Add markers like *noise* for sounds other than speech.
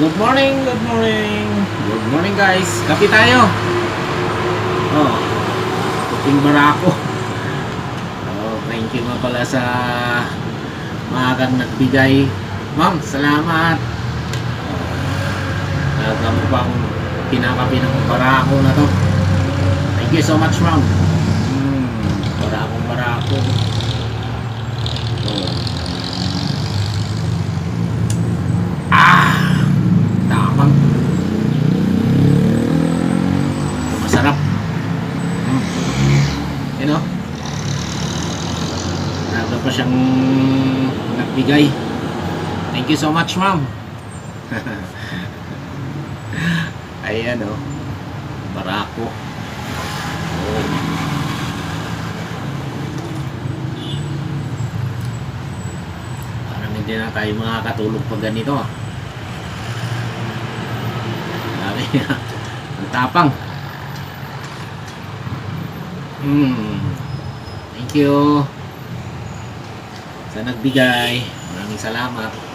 Good morning, good morning. Good morning guys. Kapi tayo. Oh. Puting barako. Oh, thank you nga pala sa maagang nagbigay. Ma'am, salamat. Oh. Aga mo pang kinakapi ng barako na to. Thank you so much, ma'am. Hmm, barakong barako. Oh. Ah! Tamang. Masarap. Mm. You know? Naga pa siyang nagbigay. Thank you so much, ma'am. *laughs* Ayan, oh. Barako. Oh. Parang hindi na tayo makakatulog pag ganito, ah. Ang tapang. Hmm. Thank you. Sa nagbigay. Maraming salamat.